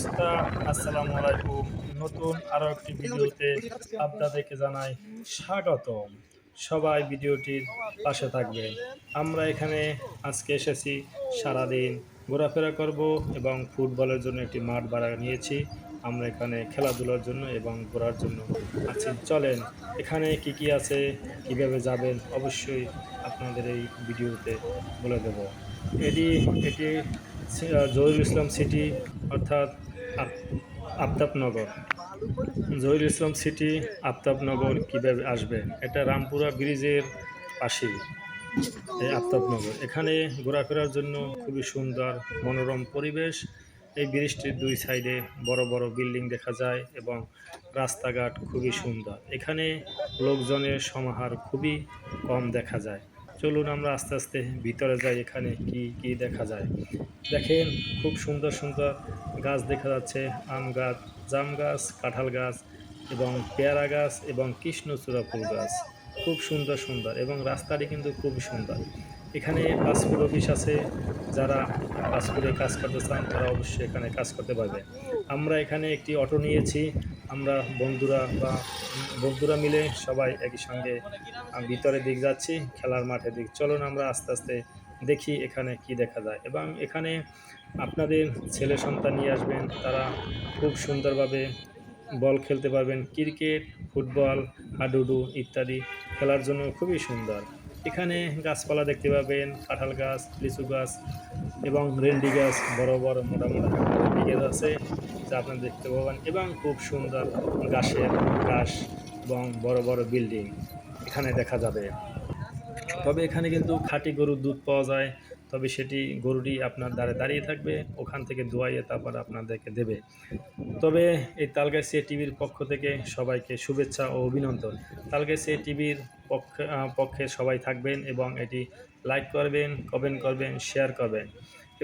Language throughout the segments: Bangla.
অবস্থা। আসসালামু আলাইকুম। নতুন আরও একটি ভিডিওতে আপনাদেরকে জানাই স্বাগতম। সবাই ভিডিওটির পাশে থাকবেন আমরা এখানে আজকে এসেছি, সারাদিন ঘোরাফেরা করব এবং ফুটবলের জন্য একটি মাঠ ভাড়া নিয়েছি। আমরা এখানে খেলাধুলার জন্য এবং ঘোরার জন্য আছি। চলেন, এখানে কি কি আছে, কীভাবে যাবেন, অবশ্যই আপনাদের এই ভিডিওতে বলে দেব। এটি এটি জহিরুল ইসলাম সিটি, অর্থাৎ আফতাবনগর। জহিরুল ইসলাম সিটি আফতাবনগর কীভাবে আসবেন এটা রামপুরা ব্রিজের পাশেই, এই আফতাবনগর। এখানে ঘোরাফেরার জন্য খুবই সুন্দর, মনোরম পরিবেশ। এই ব্রিজটির দুই সাইডে বড় বড় বিল্ডিং দেখা যায় এবং রাস্তাঘাট খুবই সুন্দর। এখানে লোকজনের সমাহার খুবই কম দেখা যায়। চলুন আমরা আস্তে আস্তে ভিতরে যাই, এখানে কি কি দেখা যায়। দেখেন, খুব সুন্দর সুন্দর গাছ দেখা যাচ্ছে, আম গাছ, জাম গাছ, কাঁঠাল গাছ এবং পেয়ারা গাছ এবং কৃষ্ণচূড়া ফুল গাছ। খুব সুন্দর সুন্দর এবং রাস্তাটি কিন্তু খুবই সুন্দর। এখানে পাসপোর্ট অফিস আছে, যারা পাসপোর্টে কাজ করতে চান তারা অবশ্যই এখানে কাজ করতে পারবে। আমরা এখানে একটি অটো নিয়েছি আমরা বন্ধুরা বা বন্ধুরা মিলে সবাই একই সঙ্গে ভিতরের দিক যাচ্ছি, খেলার মাঠের দিক। চলুন আমরা আস্তে আস্তে দেখি এখানে কি দেখা যায়। এবং এখানে আপনাদের ছেলে সন্তান নিয়ে আসবেন, তারা খুব সুন্দরভাবে বল খেলতে পারবেন। ক্রিকেট, ফুটবল, হাডুডু ইত্যাদি খেলার জন্য খুবই সুন্দর। এখানে গাছপালা দেখতে পাবেন, কাঁঠাল গাছ, লিচু গাছ এবং রেন্ডি গাছ, বড় বড় মোটা মোটা রেন্ডি গাছ আছে যা আপনারা দেখতে পাবেন এবং খুব সুন্দর গাছের গাছ এবং বড় বড় বিল্ডিং এখানে দেখা যাবে। তবে এখানে কিন্তু খাঁটি গরুর দুধ পাওয়া যায়। তবে সেটি গরুটি আপনার দ্বারে দাঁড়িয়ে থাকবে, ওখান থেকে দোয়াইয়ে তারপর আপনাদেরকে দেবে। তবে এই তালগাছিয়া টিভির পক্ষ থেকে সবাইকে শুভেচ্ছা ও অভিনন্দন। তালগাছিয়া টিভির পক্ষে পক্ষে সবাই থাকবেন এবং এটি লাইক করবেন, কমেন্ট করবেন, শেয়ার করবেন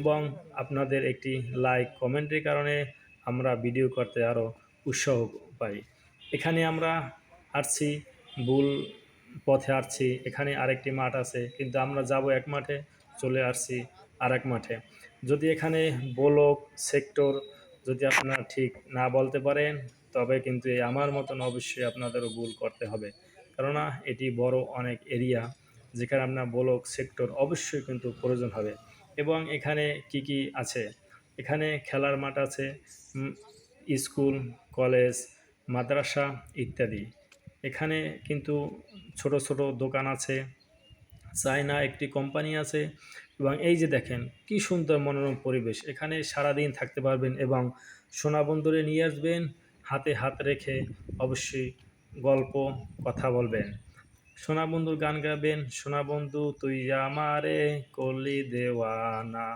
এবং আপনাদের একটি লাইক, কমেন্টের কারণে আমরা ভিডিও করতে আরও উৎসাহ পাই। এখানে আমরা আসছি, ভুল পথে আসছি, এখানে আরেকটি মাঠ আছে, কিন্তু আমরা যাব এক মাঠে। চলে আসছি আরেক মাঠে। যদি এখানে ব্লক, সেক্টর যদি আপনারা ঠিক না বলতে পারেন, তবে কিন্তু এই আমার মতন অবশ্যই আপনাদেরও ভুল করতে হবে। কেননা এটি বড় অনেক এরিয়া, যেখানে আপনার ব্লক, সেক্টর অবশ্যই কিন্তু প্রয়োজন হবে। এবং এখানে কি কি আছে? এখানে খেলার মাঠ আছে স্কুল, কলেজ, মাদ্রাসা ইত্যাদি। এখানে কিন্তু ছোট ছোট দোকান আছে চায়না একটি কোম্পানি আছে এবং এই যে দেখেন, কি সুন্দর মনোরম পরিবেশ। এখানে সারাদিন থাকতে পারবেন এবং সোনাবন্দরে নিয়ে আসবেন, হাতে হাত রেখে অবশ্যই গল্প, কথা বলবেন। সোনাবন্ধুর গান গাবেন, সোনাবন্ধু, তুই আমারে কলি দেওয়ানা,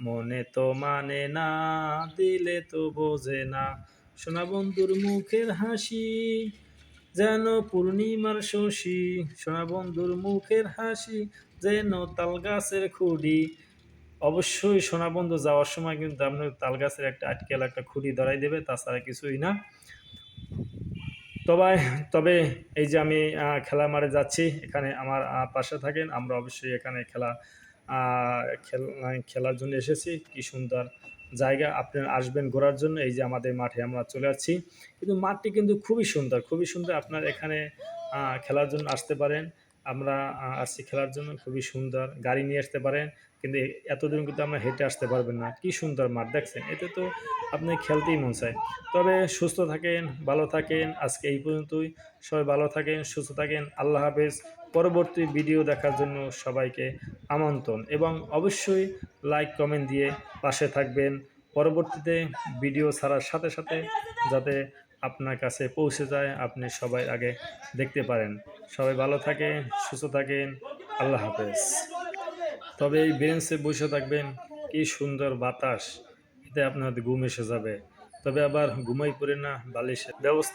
মনে তো মানে না, দিলে তো বোঝে না। সোনাবন্ধুর মুখের হাসি যেন পূর্ণিমার শশী, সোনাবন্ধুর মুখের হাসি, যেন তাল গাছের খুঁড়ি অবশ্যই সোনাবন্ধু যাওয়ার সময় কিন্তু আপনার তাল গাছের একটা আটকেল, একটা খুঁড়ি ধরাই দেবে, তাছাড়া কিছুই না। তবে তবে এই যে আমি খেলা মারে যাচ্ছি, এখানে আমার পাশে থাকেন, আমরা অবশ্যই এখানে খেলা খেল- খেলার জন্য এসেছি। কি সুন্দর জায়গা আপনি আসবেন ঘোরার জন্য, এই যে আমাদের মাঠে আমরা চলে যাচ্ছি কিন্তু মাঠটি কিন্তু খুবই সুন্দর খুবই সুন্দর আপনার এখানে খেলার জন্য আসতে পারেন। আমরা আসছি খেলার জন্য, খুবই সুন্দর, গাড়ি নিয়ে আসতে পারেন। কিন্তু এতদিন কিন্তু আমরা হেঁটে আসতে পারবেন না, কি সুন্দর মাঠ দেখছেন? এতে তো আপনি খেলতেই মন চায়। তবে সুস্থ থাকেন, ভালো থাকেন, আজকে এই পর্যন্তই। সবাই ভালো থাকেন, সুস্থ থাকেন, আল্লাহ হাফেজ। পরবর্তী ভিডিও দেখার জন্য সবাইকে আমন্ত্রণ এবং অবশ্যই লাইক, কমেন্ট দিয়ে পাশে থাকবেন। পরবর্তীতে ভিডিও ছাড়ার সাথে সাথে যাতে আপনার কাছে পৌঁছে যায়, আপনি সবাই আগে দেখতে পারেন। সবাই ভালো থাকেন সুস্থ থাকেন। আল্লাহ হাফেজ। তবে এই বেঞ্চে বসে থাকবেন, কি সুন্দর বাতাস। এতে আপনার ঘুম এসে যাবে। তবে আবার ঘুমাই পড়ে না, বালিশের ব্যবস্থা